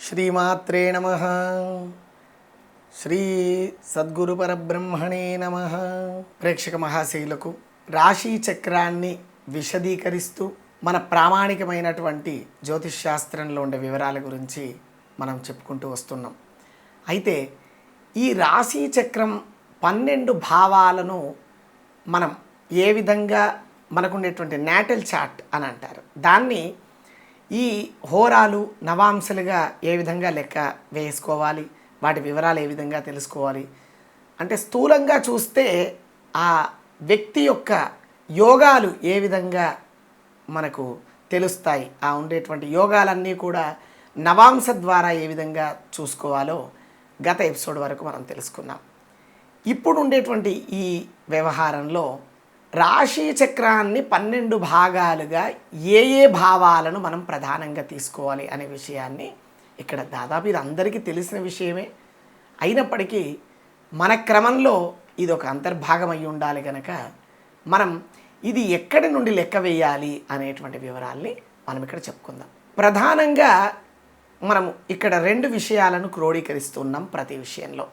శ్రీమాత్రే నమ శ్రీ సద్గురు పరబ్రహ్మణే నమ ప్రేక్షక మహాశైలకు రాశి చక్రాన్ని విశదీకరిస్తూ మన ప్రామాణికమైనటువంటి జ్యోతిష్ శాస్త్రంలో ఉండే వివరాల గురించి మనం చెప్పుకుంటూ వస్తున్నాం. అయితే ఈ రాశి చక్రం పన్నెండు భావాలను మనం ఏ విధంగా మనకుండేటువంటి నాటల్ చాట్ అని అంటారు. దాన్ని ఈ హోరాలు నవాంశలుగా ఏ విధంగా లెక్క వేసుకోవాలి? వాటి వివరాలు ఏ విధంగా తెలుసుకోవాలి? అంటే స్థూలంగా చూస్తే ఆ వ్యక్తి యొక్క యోగాలు ఏ విధంగా మనకు తెలుస్తాయి? ఆ ఉండేటువంటి యోగాలన్నీ కూడా నవాంశ ద్వారా ఏ విధంగా చూసుకోవాలో గత ఎపిసోడ్ వరకు మనం తెలుసుకున్నాం. ఇప్పుడు ఉండేటువంటి ఈ వ్యవహారంలో రాశి చక్రాన్ని పన్నెండు భాగాలుగా ఏ ఏ భావాలను మనం ప్రధానంగా తీసుకోవాలి అనే విషయాన్ని ఇక్కడ దాదాపు ఇది అందరికీ తెలిసిన విషయమే. అయినప్పటికీ మన క్రమంలో ఇది ఒక అంతర్భాగం అయి ఉండాలి కనుక మనం ఇది ఎక్కడి నుండి లెక్క వేయాలి అనేటువంటి వివరాల్ని మనం ఇక్కడ చెప్పుకుందాం. ప్రధానంగా మనం ఇక్కడ రెండు విషయాలను క్రోడీకరిస్తున్నాం ప్రతి విషయంలో.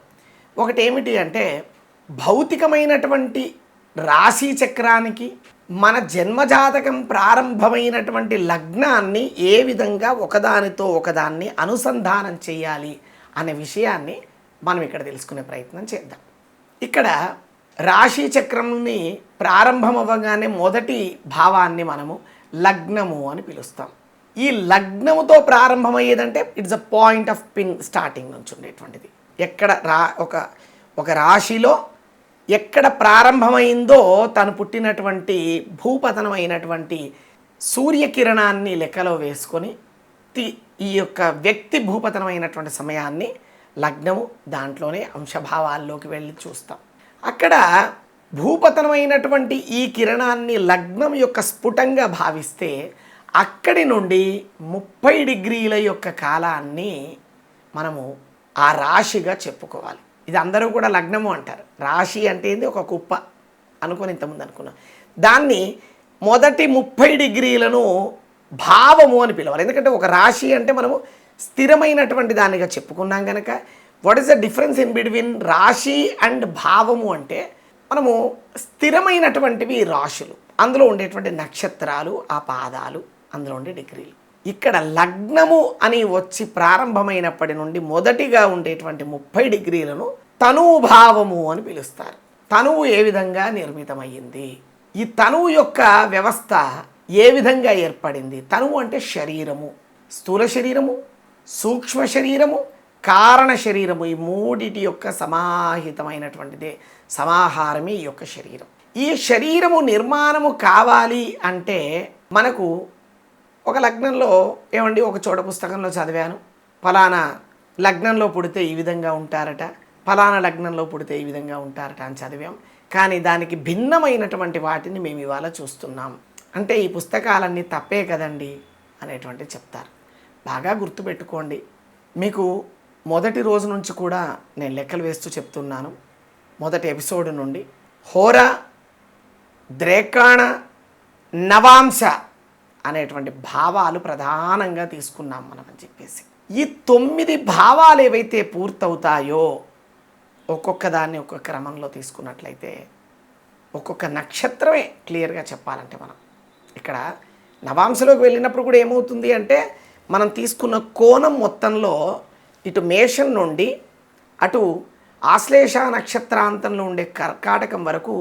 ఒకటి ఏమిటి అంటే భౌతికమైనటువంటి రాశి చక్రానికి మన జన్మజాతకం ప్రారంభమైనటువంటి లగ్నాన్ని ఏ విధంగా ఒకదానితో ఒకదాన్ని అనుసంధానం చేయాలి అనే విషయాన్ని మనం ఇక్కడ తెలుసుకునే ప్రయత్నం చేద్దాం. ఇక్కడ రాశి చక్రంని ప్రారంభం అవ్వగానే మొదటి భావాన్ని మనము లగ్నము అని పిలుస్తాం. ఈ లగ్నముతో ప్రారంభమయ్యేదంటే it's a point of pin starting నుంచి ఉండేటువంటిది. ఎక్కడ రా ఒక ఒక రాశిలో ఎక్కడ ప్రారంభమైందో తను పుట్టినటువంటి భూపతనమైనటువంటి సూర్యకిరణాన్ని లెక్కలో వేసుకొని తి- ఈ యొక్క వ్యక్తి భూపతనమైనటువంటి సమయాన్ని లగ్నము దాంట్లోనే అంశభావాల్లోకి వెళ్ళి చూస్తాం. అక్కడ భూపతనమైనటువంటి ఈ కిరణాన్ని లగ్నం యొక్క స్ఫుటంగా భావిస్తే అక్కడి నుండి ముప్పై డిగ్రీల యొక్క కాలాన్ని మనము ఆ రాశిగా చెప్పుకోవాలి. ఇది అందరూ కూడా లగ్నము అంటారు. రాశి అంటే ఏంది? ఒక కుప్ప అనుకుని ఇంతకుముందు అనుకున్నాం. దాన్ని మొదటి ముప్పై డిగ్రీలను భావము అని పిలవాలి. ఎందుకంటే ఒక రాశి అంటే మనము స్థిరమైనటువంటి దానిగా చెప్పుకున్నాం కనుక what is the difference in between రాశి అండ్ భావము అంటే మనము స్థిరమైనటువంటివి రాశులు. అందులో ఉండేటువంటి నక్షత్రాలు ఆ పాదాలు అందులో ఉండే డిగ్రీలు. ఇక్కడ లగ్నము అని వచ్చి ప్రారంభమైనప్పటి నుండి మొదటిగా ఉండేటువంటి ముప్పై డిగ్రీలను తనుభావము అని పిలుస్తారు. తనువు ఏ విధంగా నిర్మితమయ్యింది? ఈ తనువు యొక్క వ్యవస్థ ఏ విధంగా ఏర్పడింది? తనువు అంటే శరీరము. స్థూల శరీరము సూక్ష్మ శరీరము కారణ శరీరము ఈ మూడిటి యొక్క సమాహితమైనటువంటిదే. సమాహారమే ఈ యొక్క శరీరం. ఈ శరీరము నిర్మాణము కావాలి అంటే మనకు ఒక లగ్నంలో ఏమండి ఒక చోట పుస్తకంలో చదివాను. ఫలానా లగ్నంలో పుడితే ఈ విధంగా ఉంటారట ఫలానా లగ్నంలో పుడితే ఈ విధంగా ఉంటారట అని చదివాం. కానీ దానికి భిన్నమైనటువంటి వాటిని మేము ఇవాళ చూస్తున్నాం. అంటే ఈ పుస్తకాలన్నీ తప్పే కదండి అనేటువంటి చెప్తారు. బాగా గుర్తుపెట్టుకోండి. మీకు మొదటి రోజు నుంచి కూడా నేను లెక్కలు వేస్తూ చెప్తున్నాను. మొదటి ఎపిసోడ్ నుండి హోరా ద్రేకాణ నవాంశ అనేటువంటి భావాలు ప్రధానంగా తీసుకున్నాం మనం అని చెప్పేసి. ఈ తొమ్మిది భావాలు ఏవైతే పూర్తవుతాయో ఒక్కొక్క దాన్ని ఒక్కొక్క క్రమంలో తీసుకున్నట్లయితే ఒక్కొక్క నక్షత్రమే క్లియర్గా చెప్పాలంటే మనం. ఇక్కడ నవాంశలోకి వెళ్ళినప్పుడు కూడా ఏమవుతుంది అంటే మనం తీసుకున్న కోణం మొత్తంలో ఇటు మేషం నుండి అటు ఆశ్లేష నక్షత్రాంతంలో ఉండే కర్కాటకం వరకు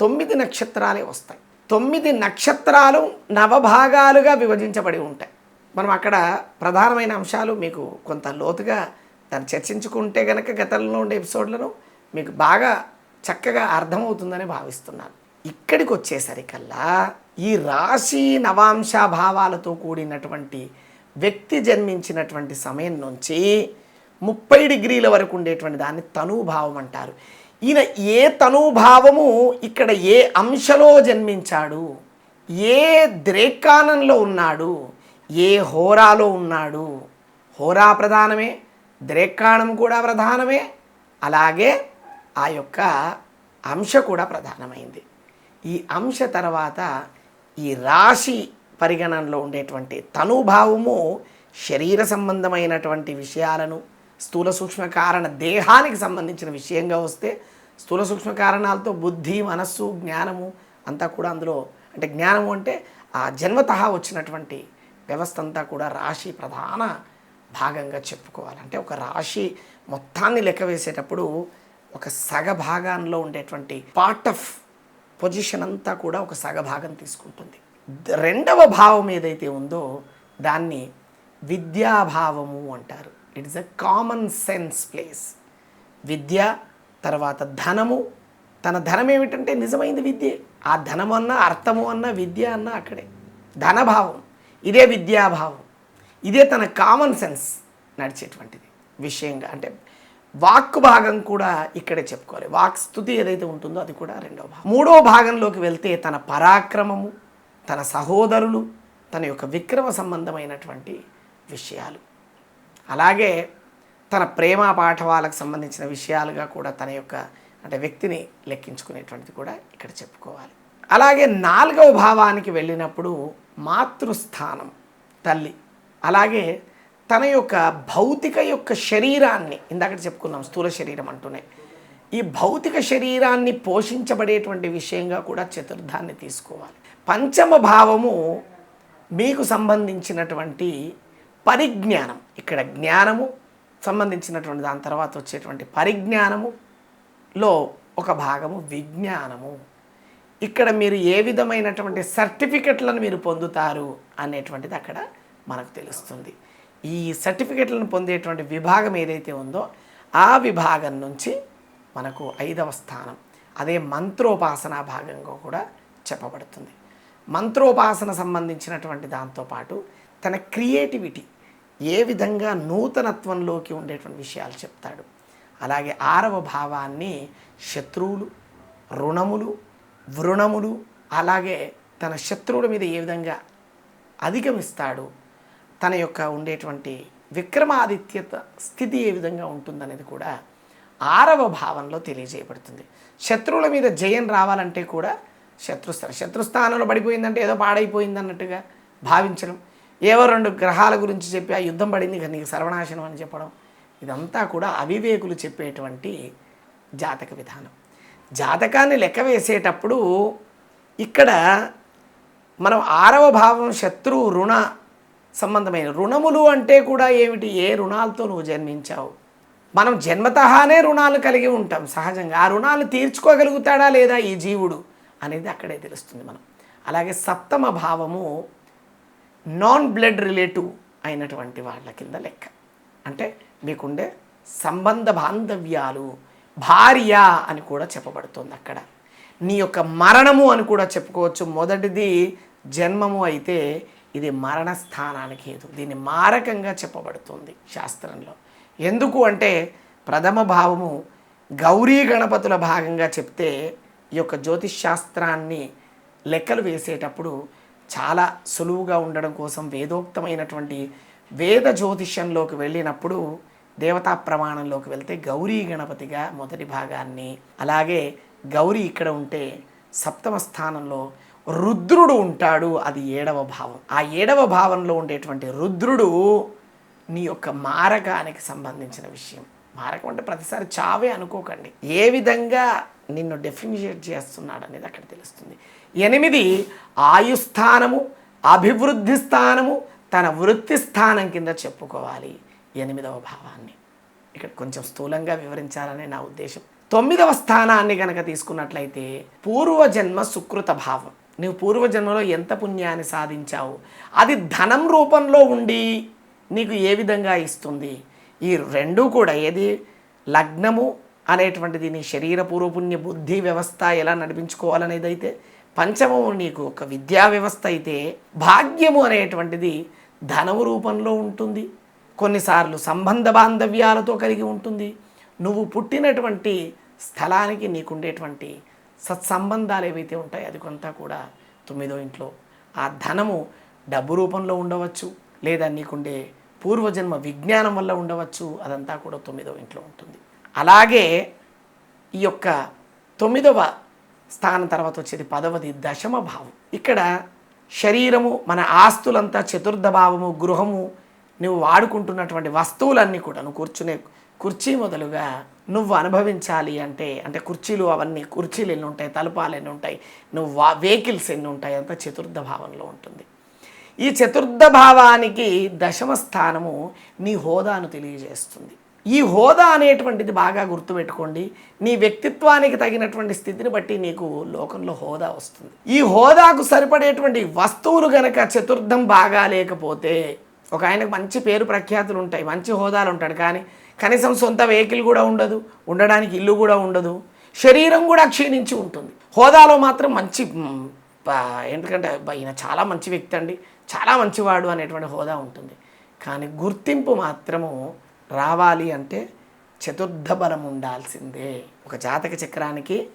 తొమ్మిది నక్షత్రాలే వస్తాయి. తొమ్మిది నక్షత్రాలు నవభాగాలుగా విభజించబడి ఉంటాయి. మనం అక్కడ ప్రధానమైన అంశాలు మీకు కొంత లోతుగా దాన్ని చర్చించుకుంటే కనుక గతంలో ఉండే ఎపిసోడ్లను మీకు బాగా చక్కగా అర్థమవుతుందని భావిస్తున్నాను. ఇక్కడికి వచ్చేసరికల్లా ఈ రాశి నవాంశ భావాలతో కూడినటువంటి వ్యక్తి జన్మించినటువంటి సమయం నుంచి ముప్పై డిగ్రీల వరకు ఉండేటువంటి దాన్ని తనుభావం అంటారు. ఈయన ఏ తనుభావము ఇక్కడ ఏ అంశలో జన్మించాడు? ఏ ద్రేకానంలో ఉన్నాడు? ఏ హోరాలో ఉన్నాడు? హోరా ప్రధానమే ద్రేకాణం కూడా ప్రధానమే అలాగే ఆ యొక్క అంశ కూడా ప్రధానమైంది. ఈ అంశ తర్వాత ఈ రాశి పరిగణనలో ఉండేటువంటి తనుభావము శరీర సంబంధమైనటువంటి విషయాలను స్థూల సూక్ష్మ కారణ దేహానికి సంబంధించిన విషయంగా వస్తే స్థూల సూక్ష్మ కారణాలతో బుద్ధి మనస్సు జ్ఞానము అంతా కూడా అందులో అంటే జ్ఞానము అంటే ఆ జన్మతః వచ్చినటువంటి వ్యవస్థ అంతా కూడా రాశి ప్రధాన భాగంగా చెప్పుకోవాలి. అంటే ఒక రాశి మొత్తాన్ని లెక్క వేసేటప్పుడు ఒక సగ భాగాల్లో ఉండేటువంటి పార్ట్ ఆఫ్ పొజిషన్ అంతా కూడా ఒక సగ భాగం తీసుకుంటుంది. రెండవ భావం ఏదైతే ఉందో దాన్ని విద్యాభావము అంటారు. It is a common sense place. విద్య తర్వాత ధనము. తన ధనం ఏమిటంటే నిజమైంది విద్యే. ఆ ధనం అన్న అర్థము అన్న విద్య అన్న అక్కడే. ధనభావం. ఇదే విద్యాభావం. ఇదే తన కామన్ సెన్స్ నడిచేటువంటిది. విషయంగా అంటే వాక్ భాగం కూడా ఇక్కడే చెప్పుకోవాలి. వాక్ స్థుతి ఏదైతే ఉంటుందో అది కూడా రెండవ భాగం. మూడో భాగంలోకి వెళ్తే తన పరాక్రమము తన సహోదరులు తన యొక్క విక్రమ సంబంధమైనటువంటి విషయాలు. అలాగే తన ప్రేమ పాఠవాలకు సంబంధించిన విషయాలుగా కూడా తన యొక్క అంటే వ్యక్తిని లెక్కించుకునేటువంటిది కూడా ఇక్కడ చెప్పుకోవాలి. అలాగే నాలుగవ భావానికి వెళ్ళినప్పుడు మాతృస్థానం తల్లి. అలాగే తన యొక్క భౌతిక యొక్క శరీరాన్ని ఇందాక చెప్పుకున్నాం స్థూల శరీరం అంటూనే. ఈ భౌతిక శరీరాన్ని పోషించబడేటువంటి విషయంగా కూడా చతుర్థాన్ని తీసుకోవాలి. పంచమ భావము మీకు సంబంధించినటువంటి పరిజ్ఞానం. ఇక్కడ జ్ఞానము సంబంధించినటువంటి దాని తర్వాత వచ్చేటువంటి పరిజ్ఞానములో ఒక భాగము విజ్ఞానము. ఇక్కడ మీరు ఏ విధమైనటువంటి సర్టిఫికెట్లను మీరు పొందుతారు అనేటువంటిది అక్కడ మనకు తెలుస్తుంది. ఈ సర్టిఫికెట్లను పొందేటువంటి విభాగం ఏదైతే ఉందో ఆ విభాగం నుంచి మనకు ఐదవ స్థానం. అదే మంత్రోపాసన భాగంగా కూడా చెప్పబడుతుంది. మంత్రోపాసన సంబంధించినటువంటి దాంతోపాటు తన క్రియేటివిటీ ఏ విధంగా నూతనత్వంలోకి ఉండేటువంటి విషయాలు చెప్తాడు. అలాగే ఆరవ భావాన్ని శత్రువులు రుణములు వృణములు అలాగే తన శత్రువుల మీద ఏ విధంగా అధిగమిస్తాడు తన యొక్క ఉండేటువంటి విక్రమాదిత్యత స్థితి ఏ విధంగా ఉంటుందనేది కూడా ఆరవ భావంలో తెలియజేయబడుతుంది. శత్రువుల మీద జయం రావాలంటే కూడా శత్రుస్థానం శత్రుస్థానంలో పడిపోయిందంటే ఏదో పాడైపోయింది అన్నట్టుగా భావించడం ఏవో రెండు గ్రహాల గురించి చెప్పి ఆ యుద్ధం పడింది ఇక నీకు సర్వనాశనం అని చెప్పడం. ఇదంతా కూడా అవివేకులు చెప్పేటువంటి జాతక విధానం. జాతకాన్ని లెక్క వేసేటప్పుడు ఇక్కడ మనం ఆరవ భావం శత్రు రుణ సంబంధమైన రుణములు అంటే కూడా ఏమిటి? ఏ రుణాలతో నువ్వు జన్మించావు? మనం జన్మతహానే రుణాలు కలిగి ఉంటాం సహజంగా. ఆ రుణాలు తీర్చుకోగలుగుతాడా లేదా ఈ జీవుడు అనేది అక్కడే తెలుస్తుంది మనం. అలాగే సప్తమ భావము నాన్ బ్లడ్ రిలేటివ్ అయినటువంటి వాళ్ళ కింద లెక్క. అంటే మీకుండే సంబంధ బాంధవ్యాలు భార్య అని కూడా చెప్పబడుతుంది అక్కడ. నీ యొక్క మరణము అని కూడా చెప్పుకోవచ్చు. మొదటిది జన్మము అయితే ఇది మరణ స్థానానికి హేతు. దీన్ని మారకంగా చెప్పబడుతుంది శాస్త్రంలో. ఎందుకు అంటే ప్రథమ భావము గౌరీ గణపతుల భాగంగా చెప్తే ఈ యొక్క జ్యోతిష్ శాస్త్రాన్ని లెక్కలు వేసేటప్పుడు చాలా సులువుగా ఉండడం కోసం వేదోక్తమైనటువంటి వేద జ్యోతిష్యంలోకి వెళ్ళినప్పుడు దేవతా ప్రమాణంలోకి వెళ్తే గౌరీ గణపతిగా మొదటి భాగాన్ని అలాగే గౌరీ ఇక్కడ ఉంటే సప్తమ స్థానంలో రుద్రుడు ఉంటాడు అది ఏడవ భావం. ఆ ఏడవ భావంలో ఉండేటువంటి రుద్రుడు నీ యొక్క మారకానికి సంబంధించిన విషయం. మారకం అంటే ప్రతిసారి చావే అనుకోకండి. ఏ విధంగా నిన్ను డెఫినిషియేట్ చేస్తున్నాడు అనేది అక్కడ తెలుస్తుంది. ఎనిమిది ఆయుస్థానము అభివృద్ధి స్థానము తన వృత్తి స్థానం కింద చెప్పుకోవాలి. ఎనిమిదవ భావాన్ని. ఇక్కడ కొంచెం స్థూలంగా వివరించాలనే నా ఉద్దేశం. తొమ్మిదవ స్థానాన్ని గనక తీసుకున్నట్లయితే పూర్వజన్మ సుకృత భావం. నువ్వు పూర్వజన్మలో ఎంత పుణ్యాన్ని సాధించావు? అది ధనం రూపంలో ఉండి నీకు ఏ విధంగా ఇస్తుంది? ఈ రెండు కూడా ఏది? లగ్నము అనేటువంటిది నీ శరీర పూర్వపుణ్య బుద్ధి వ్యవస్థ ఎలా నడిపించుకోవాలనేది అయితే పంచమము నీకు ఒక విద్యా వ్యవస్థ అయితే భాగ్యము అనేటువంటిది ధనము రూపంలో ఉంటుంది. కొన్నిసార్లు సంబంధ బాంధవ్యాలతో కలిగి ఉంటుంది. నువ్వు పుట్టినటువంటి స్థలానికి నీకుండేటువంటి సత్సంబంధాలు ఏవైతే ఉంటాయో అది కొంత కూడా తొమ్మిదో ఇంట్లో. ఆ ధనము డబ్బు రూపంలో ఉండవచ్చు లేదా నీకుండే పూర్వజన్మ విజ్ఞానం వల్ల ఉండవచ్చు అదంతా కూడా తొమ్మిదో ఇంట్లో ఉంటుంది. అలాగే ఈ యొక్క తొమ్మిదవ స్థానం తర్వాత వచ్చేది పదవది దశమ భావం. ఇక్కడ శరీరము మన ఆస్తులంతా చతుర్థ భావము గృహము నువ్వు వాడుకుంటున్నటువంటి వస్తువులన్నీ కూడా నువ్వు కూర్చునే కుర్చీ మొదలుగా నువ్వు అనుభవించాలి అంటే అంటే కుర్చీలు అవన్నీ కుర్చీలు ఎన్ని ఉంటాయి తలపాలు ఎన్ని ఉంటాయి నువ్వు వా వెహికల్స్ ఎన్ని ఉంటాయి అంతా చతుర్థ భావంలో ఉంటుంది. ఈ చతుర్థ భావానికి దశమ స్థానము నీ హోదాను తెలియజేస్తుంది. ఈ హోదా అనేటువంటిది బాగా గుర్తుపెట్టుకోండి. నీ వ్యక్తిత్వానికి తగినటువంటి స్థితిని బట్టి నీకు లోకంలో హోదా వస్తుంది. ఈ హోదాకు సరిపడేటువంటి వస్తువులు గనక చతుర్థం బాగా లేకపోతే ఒక ఆయనకు మంచి పేరు ప్రఖ్యాతులు ఉంటాయి మంచి హోదాలు ఉంటాడు కానీ కనీసం సొంత వెహికల్ కూడా ఉండదు ఉండడానికి ఇల్లు కూడా ఉండదు శరీరం కూడా క్షీణించి ఉంటుంది. హోదాలో మాత్రం మంచి ఎందుకంటే ఈయన చాలా మంచి వ్యక్తి అండి చాలా మంచివాడు అనేటువంటి హోదా ఉంటుంది. కానీ గుర్తింపు మాత్రము రావాలి అంటే చతుర్థ బలం ఉండాల్సిందే. ఒక జాతక చక్రానికి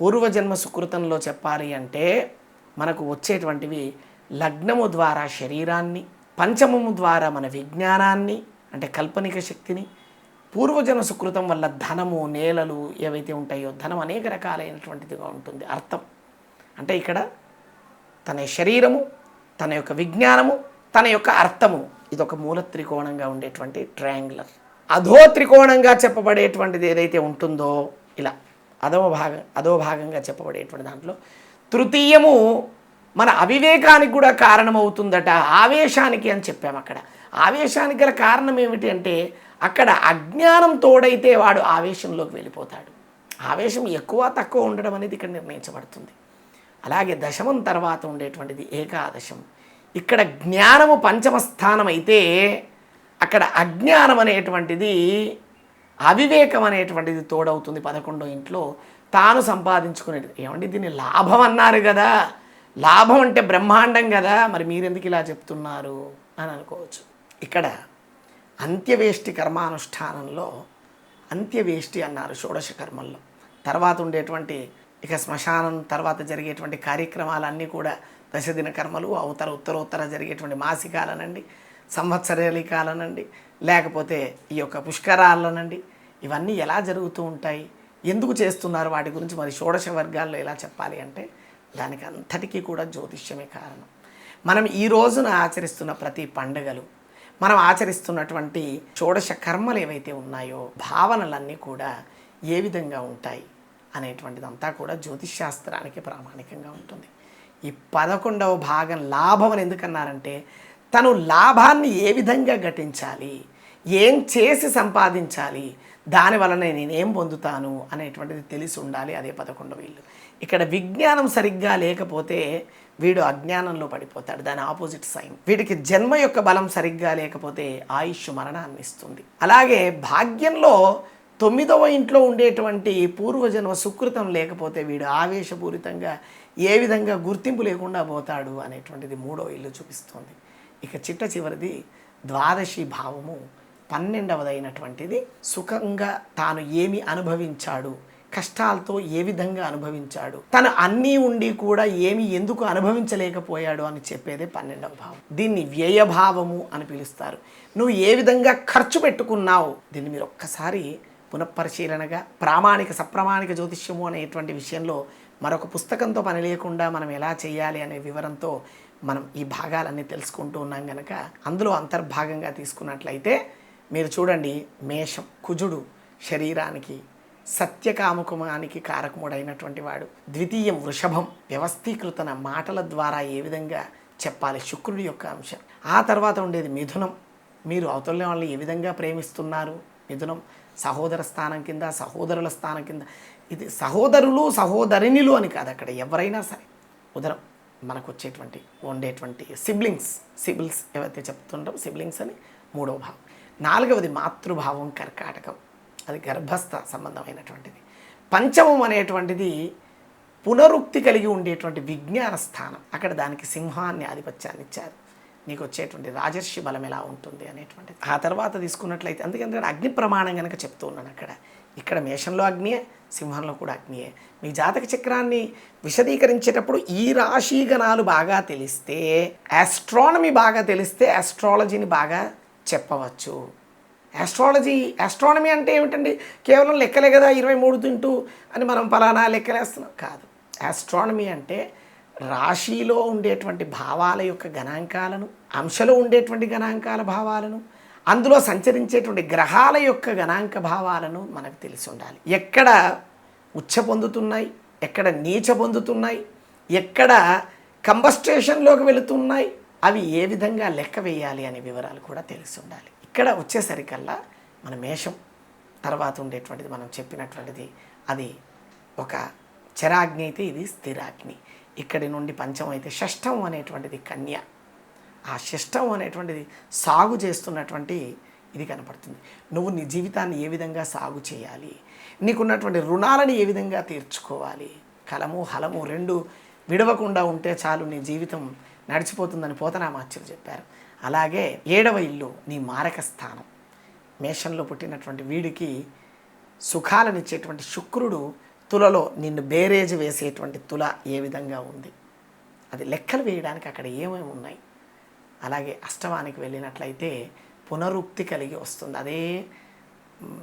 పూర్వజన్మ సుకృతంలో చెప్పాలి అంటే మనకు వచ్చేటువంటివి లగ్నము ద్వారా శరీరాన్ని పంచమము ద్వారా మన విజ్ఞానాన్ని అంటే కల్పనిక శక్తిని పూర్వజన్మ సుకృతం వల్ల ధనము నేలలు ఏవైతే ఉంటాయో ధనం అనేక రకాలైనటువంటిదిగా ఉంటుంది అర్థం. అంటే ఇక్కడ తన శరీరము తన యొక్క విజ్ఞానము తన యొక్క అర్థము. ఇది ఒక మూల త్రికోణంగా ఉండేటువంటి ట్రయాంగులర్ అధో త్రికోణంగా చెప్పబడేటువంటిది ఏదైతే ఉంటుందో ఇలా అధమ భాగం అధో భాగంగా చెప్పబడేటువంటి దాంట్లో తృతీయము మన అవివేకానికి కూడా కారణమవుతుందట ఆవేశానికి అని చెప్పాము అక్కడ. ఆవేశానికి గల కారణం ఏమిటి అంటే అక్కడ అజ్ఞానం తోడైతే వాడు ఆవేశంలోకి వెళ్ళిపోతాడు. ఆవేశం ఎక్కువ తక్కువ ఉండడం అనేది ఇక్కడ నిర్ణయించబడుతుంది. అలాగే దశమం తర్వాత ఉండేటువంటిది ఏకాదశం. ఇక్కడ జ్ఞానము పంచమ స్థానం అయితే అక్కడ అజ్ఞానం అనేటువంటిది అవివేకం అనేటువంటిది తోడవుతుంది పదకొండో ఇంట్లో. తాను సంపాదించుకునేది. ఏమండి దీన్ని లాభం అన్నారు కదా. లాభం అంటే బ్రహ్మాండం కదా. మరి మీరెందుకు ఇలా చెప్తున్నారు అని అనుకోవచ్చు. ఇక్కడ అంత్యవేష్టి కర్మానుష్ఠానంలో అంత్యవేష్టి అన్నారు షోడశ కర్మల్లో. తర్వాత ఉండేటువంటి ఇక శ్మశానం తర్వాత జరిగేటువంటి కార్యక్రమాలన్నీ కూడా దశదిన కర్మలు అవతల ఉత్తరోత్తర జరిగేటువంటి మాసికాలనండి సంవత్సరాలికాలనండి లేకపోతే ఈ యొక్క పుష్కరాలనండి. ఇవన్నీ ఎలా జరుగుతూ ఉంటాయి? ఎందుకు చేస్తున్నారు? వాటి గురించి మరి షోడశ వర్గాల్లో ఎలా చెప్పాలి అంటే దానికి అంతటికీ కూడా జ్యోతిష్యమే కారణం. మనం ఈ రోజున ఆచరిస్తున్న ప్రతి పండుగలు మనం ఆచరిస్తున్నటువంటి షోడశ కర్మలు ఏవైతే ఉన్నాయో భావనలన్నీ కూడా ఏ విధంగా ఉంటాయి? అనేటువంటిదంతా కూడా జ్యోతిష్ శాస్త్రానికి ప్రామాణికంగా ఉంటుంది. ఈ పదకొండవ భాగం లాభం అని ఎందుకన్నారంటే తను లాభాన్ని ఏ విధంగా ఘటించాలి ఏం చేసి సంపాదించాలి దాని వలన నేనేం పొందుతాను అనేటువంటిది తెలిసి ఉండాలి అదే పదకొండవ ఇల్లు. ఇక్కడ విజ్ఞానం సరిగ్గా లేకపోతే వీడు అజ్ఞానంలో పడిపోతాడు దాని ఆపోజిట్ సైన్. వీడికి జన్మ యొక్క బలం సరిగ్గా లేకపోతే ఆయుష్ మరణాన్ని ఇస్తుంది. అలాగే భాగ్యంలో తొమ్మిదవ ఇంట్లో ఉండేటువంటి పూర్వజన్మ సుకృతం లేకపోతే వీడు ఆవేశపూరితంగా ఏ విధంగా గుర్తింపు లేకుండా పోతాడు అనేటువంటిది మూడో ఇల్లు చూపిస్తుంది. ఇక చిట్ట చివరిది ద్వాదశి భావము పన్నెండవదైనటువంటిది సుఖంగా తాను ఏమి అనుభవించాడు కష్టాలతో ఏ విధంగా అనుభవించాడు తను అన్నీ ఉండి కూడా ఏమి ఎందుకు అనుభవించలేకపోయాడు అని చెప్పేదే పన్నెండవ భావం. దీన్ని వ్యయభావము అని పిలుస్తారు. నువ్వు ఏ విధంగా ఖర్చు పెట్టుకున్నావు? దీన్ని మీరు ఒక్కసారి పునఃపరిశీలనగా ప్రామాణిక సప్రమాణిక జ్యోతిష్యము అనేటువంటి విషయంలో మరొక పుస్తకంతో పని లేకుండా మనం ఎలా చేయాలి అనే వివరంతో మనం ఈ భాగాలన్నీ తెలుసుకుంటూ ఉన్నాం కనుక అందులో అంతర్భాగంగా తీసుకున్నట్లయితే మీరు చూడండి మేషం కుజుడు శరీరానికి సత్యకాముకమానికి కారకముడైనటువంటి వాడు. ద్వితీయం వృషభం వ్యవస్థీకృతన మాటల ద్వారా ఏ విధంగా చెప్పాలి? శుక్రుడి యొక్క అంశం. ఆ తర్వాత ఉండేది మిథునం. మీరు అవతల వాళ్ళని ఏ విధంగా ప్రేమిస్తున్నారు? మిథునం. సహోదర స్థానం కింద సహోదరుల స్థానం కింద. ఇది సహోదరులు సహోదరినిలు అని కాదు అక్కడ ఎవరైనా సరే ఉదరం మనకు వచ్చేటువంటి ఉండేటువంటి సిబ్లింగ్స్ సిబిల్స్ ఏవైతే చెప్తుంటాం సిబ్లింగ్స్ అని మూడవ భావం. నాలుగవది మాతృభావం కర్కాటకం. అది గర్భస్థ సంబంధమైనటువంటిది. పంచమం అనేటువంటిది పునరుక్తి కలిగి ఉండేటువంటి విజ్ఞాన స్థానం. అక్కడ దానికి సింహాన్ని ఆధిపత్యాన్ని ఇచ్చారు. నీకు వచ్చేటువంటి రాజర్షి బలం ఎలా ఉంటుంది అనేటువంటిది. ఆ తర్వాత తీసుకున్నట్లయితే అందుకంటే అగ్ని ప్రమాణం కనుక చెప్తూ ఉన్నాను అక్కడ. ఇక్కడ మేషంలో అగ్నియే సింహంలో కూడా అగ్నియే. మీ జాతక చక్రాన్ని విశదీకరించేటప్పుడు ఈ రాశి గణాలు బాగా తెలిస్తే ఆస్ట్రానమీ బాగా తెలిస్తే ఆస్ట్రాలజీని బాగా చెప్పవచ్చు. ఆస్ట్రాలజీ ఆస్ట్రానమీ అంటే ఏమిటండి? కేవలం లెక్కలే కదా ఇరవై మూడు తింటూ అని మనం ఫలానా లెక్కలేస్తున్నాం. కాదు. ఆస్ట్రానమీ అంటే రాశిలో ఉండేటువంటి భావాల యొక్క గణాంకాలను అంశలో ఉండేటువంటి గణాంకాల భావాలను అందులో సంచరించేటువంటి గ్రహాల యొక్క గణాంక భావాలను మనకు తెలిసి ఉండాలి. ఎక్కడ ఉచ్చ పొందుతున్నాయి ఎక్కడ నీచ పొందుతున్నాయి ఎక్కడ కంబస్టేషన్లోకి వెళుతున్నాయి అవి ఏ విధంగా లెక్క వేయాలి అనే వివరాలు కూడా తెలిసి ఉండాలి. ఇక్కడ వచ్చేసరికల్లా మన మేషం తర్వాత ఉండేటువంటిది మనం చెప్పినటువంటిది అది ఒక చరాగ్ని అయితే ఇది స్థిరాగ్ని. ఇక్కడి నుండి పంచం అయితే షష్టం అనేటువంటిది కన్య. ఆ షష్టం అనేటువంటిది సాగు చేస్తున్నటువంటి ఇది కనపడుతుంది. నువ్వు నీ జీవితాన్ని ఏ విధంగా సాగు చేయాలి? నీకున్నటువంటి రుణాలను ఏ విధంగా తీర్చుకోవాలి? కలము హలము రెండు విడవకుండా ఉంటే చాలు నీ జీవితం నడిచిపోతుందని పోతనామాచ్యులు చెప్పారు. అలాగే ఏడవ ఇల్లు నీ మారక స్థానం. మేషంలో పుట్టినటువంటి వీడికి సుఖాలనిచ్చేటువంటి శుక్రుడు తులలో నిన్ను బేరేజ్ వేసేటువంటి తుల ఏ విధంగా ఉంది? అది లెక్కలు వేయడానికి అక్కడ ఏమేమి ఉన్నాయి? అలాగే అష్టమానికి వెళ్ళినట్లయితే పునరుక్తి కలిగి వస్తుంది. అదే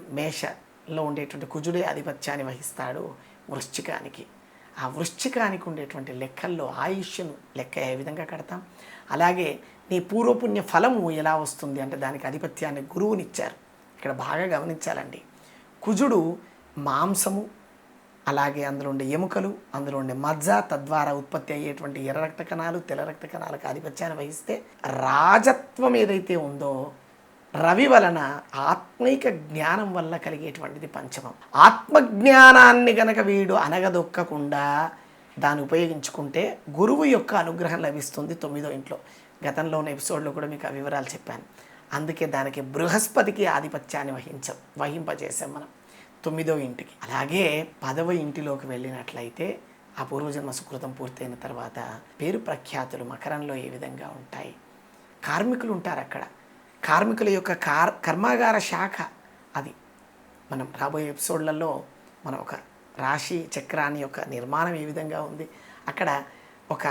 మేషలో ఉండేటువంటి కుజుడే ఆధిపత్యాన్ని వహిస్తాడు వృశ్చికానికి. ఆ వృశ్చికానికి ఉండేటువంటి లెక్కల్లో ఆయుష్ను లెక్క ఏ విధంగా కడతాం? అలాగే నీ పూర్వపుణ్య ఫలము ఎలా వస్తుంది? అంటే దానికి ఆధిపత్యాన్ని గురువునిచ్చారు. ఇక్కడ బాగా గమనించాలండి. కుజుడు మాంసము అలాగే అందులో ఉండే ఎముకలు అందులో ఉండే మజ్జ తద్వారా ఉత్పత్తి అయ్యేటువంటి ఎర్ర రక్త కణాలు తెల్ల రక్త కణాలకు ఆధిపత్యాన్ని వహిస్తే రాజత్వం ఏదైతే ఉందో రవి వలన ఆత్మైక జ్ఞానం వల్ల కలిగేటువంటిది పంచమం. ఆత్మజ్ఞానాన్ని గనక వీడు అనగదొక్కకుండా దాన్ని ఉపయోగించుకుంటే గురువు యొక్క అనుగ్రహం లభిస్తుంది తొమ్మిదో ఇంట్లో. గతంలో ఉన్న ఎపిసోడ్లో కూడా మీకు ఆ వివరాలు చెప్పాను. అందుకే దానికి బృహస్పతికి ఆధిపత్యాన్ని వహించం వహింపజేసాం మనం. తొమ్మిదవ ఇంటికి. అలాగే పదవ ఇంటిలోకి వెళ్ళినట్లయితే ఆ పూర్వజన్మ సుకృతం పూర్తయిన తర్వాత పేరు ప్రఖ్యాతులు మకరంలో ఏ విధంగా ఉంటాయి? కార్మికులు ఉంటారు అక్కడ. కార్మికుల యొక్క కార్ కర్మాగార శాఖ అది. మనం రాబోయే ఎపిసోడ్లలో మనం ఒక రాశి చక్రాన్ని యొక్క నిర్మాణం ఏ విధంగా ఉంది? అక్కడ ఒక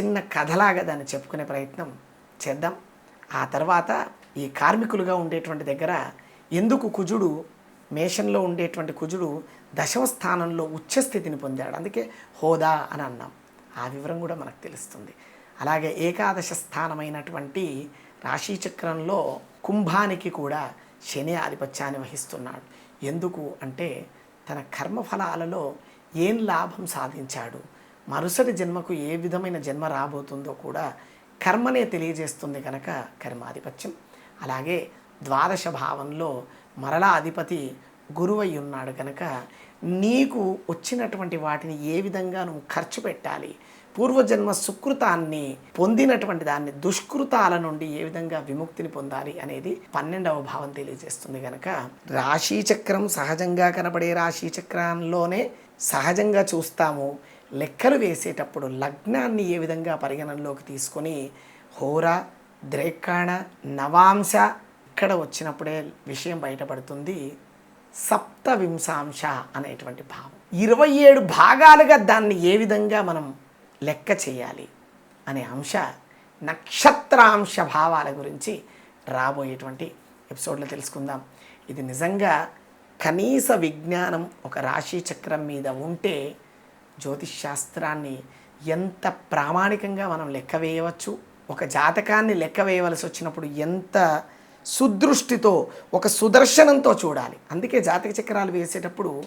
చిన్న కథలాగా దాన్ని చెప్పుకునే ప్రయత్నం చేద్దాం. ఆ తర్వాత ఈ కార్మికులుగా ఉండేటువంటి దగ్గర ఎందుకు కుజుడు మేషంలో ఉండేటువంటి కుజుడు దశమ స్థానంలో ఉచ్చస్థితిని పొందాడు. అందుకే హోదా అని అన్నాం. ఆ వివరం కూడా మనకు తెలుస్తుంది. అలాగే ఏకాదశ స్థానమైనటువంటి రాశిచక్రంలో కుంభానికి కూడా శని ఆధిపత్యాన్ని వహిస్తున్నాడు. ఎందుకు అంటే తన కర్మఫలాలలో ఏం లాభం సాధించాడు? మరుసటి జన్మకు ఏ విధమైన జన్మ రాబోతుందో కూడా కర్మనే తెలియజేస్తుంది కనుక కర్మాధిపత్యం. అలాగే ద్వాదశ భావంలో మరలా అధిపతి గురువై ఉన్నాడు కనుక నీకు వచ్చినటువంటి వాటిని ఏ విధంగా నువ్వు ఖర్చు పెట్టాలి? పూర్వజన్మ సుకృతాన్ని పొందినటువంటి దాన్ని దుష్కృతాల నుండి ఏ విధంగా విముక్తిని పొందాలి అనేది పన్నెండవ భావం తెలియజేస్తుంది కనుక రాశీచక్రం సహజంగా కనబడే రాశిచక్రంలోనే సహజంగా చూస్తాము. లెక్కలు వేసేటప్పుడు లగ్నాన్ని ఏ విధంగా పరిగణనలోకి తీసుకొని? హోర ద్రేకాణ నవాంశ ఇక్కడ వచ్చినప్పుడే విషయం బయటపడుతుంది. సప్తవింశాంశ అనేటువంటి భావం. ఇరవై ఏడు భాగాలుగా దాన్ని ఏ విధంగా మనం లెక్క చేయాలి అనే అంశ నక్షత్రాంశ భావాల గురించి రాబోయేటువంటి ఎపిసోడ్లో తెలుసుకుందాం. ఇది నిజంగా కనీస విజ్ఞానం ఒక రాశి చక్రం మీద ఉంటే జ్యోతిష్ శాస్త్రాన్ని ఎంత ప్రామాణికంగా మనం లెక్క వేయవచ్చు? ఒక జాతకాన్ని లెక్క వేయవలసి వచ్చినప్పుడు ఎంత సుదృష్టితో ఒక సుదర్శనంతో చూడాలి. అందుకే జాతక చక్రాలు వేసేటప్పుడు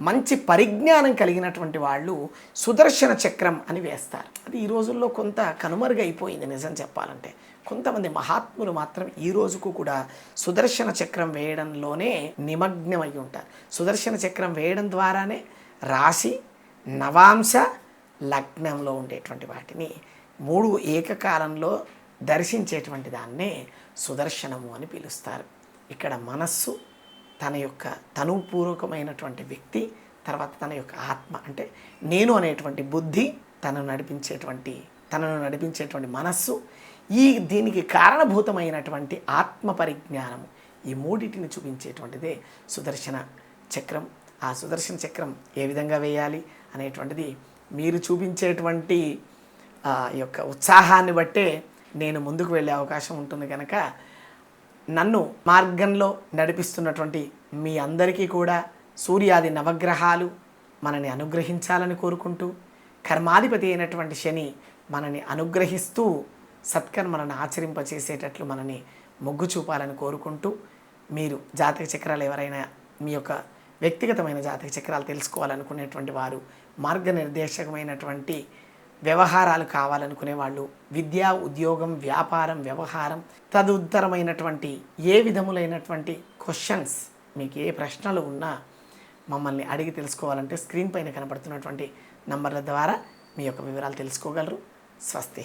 మంచి పరిజ్ఞానం కలిగినటువంటి వాళ్ళు సుదర్శన చక్రం అని వేస్తారు. అది ఈ రోజుల్లో కొంత కనుమరుగైపోయింది నిజం చెప్పాలంటే. కొంతమంది మహాత్ములు మాత్రం ఈ రోజుకు కూడా సుదర్శన చక్రం వేయడంలోనే నిమగ్నమై ఉంటారు సుదర్శన చక్రం వేయడం ద్వారానే రాశి నవాంశ లగ్నంలో ఉండేటువంటి వాటిని మూడు ఏకకాలంలో దర్శించేటువంటి దాన్నే సుదర్శనము అని పిలుస్తారు. ఇక్కడ మనస్సు తన యొక్క తనుపూర్వకమైనటువంటి వ్యక్తి తర్వాత తన యొక్క ఆత్మ అంటే నేను అనేటువంటి బుద్ధి తనను నడిపించేటువంటి తనను నడిపించేటువంటి మనస్సు ఈ దీనికి కారణభూతమైనటువంటి ఆత్మ పరిజ్ఞానము ఈ మూడింటిని చూపించేటువంటిదే సుదర్శన చక్రం. ఆ సుదర్శన చక్రం ఏ విధంగా వేయాలి అనేటువంటిది మీరు చూపించేటువంటి యొక్క ఉత్సాహాన్ని బట్టే నేను ముందుకు వెళ్ళే అవకాశం ఉంటుంది కనుక నన్ను మార్గంలో నడిపిస్తున్నటువంటి మీ అందరికీ కూడా సూర్యాది నవగ్రహాలు మనని అనుగ్రహించాలని కోరుకుంటూ కర్మాధిపతి అయినటువంటి శని మనని అనుగ్రహిస్తూ సత్కర్మలను ఆచరింపచేసేటట్లు మనని మొగ్గు చూపాలని కోరుకుంటూ మీరు జాతక చక్రాలు ఎవరైనా మీ యొక్క వ్యక్తిగతమైన జాతక చక్రాలు తెలుసుకోవాలనుకునేటువంటి వారు మార్గనిర్దేశకమైనటువంటి వ్యవహారాలు కావాలనుకునే వాళ్ళు విద్య ఉద్యోగం వ్యాపారం వ్యవహారం తదుత్తరమైనటువంటి ఏ విధములైనటువంటి క్వశ్చన్స్ మీకు ఏ ప్రశ్నలు ఉన్నా మమ్మల్ని అడిగి తెలుసుకోవాలంటే స్క్రీన్ పైన కనబడుతున్నటువంటి నంబర్ల ద్వారా మీ యొక్క వివరాలు తెలుసుకోగలరు. స్వస్తి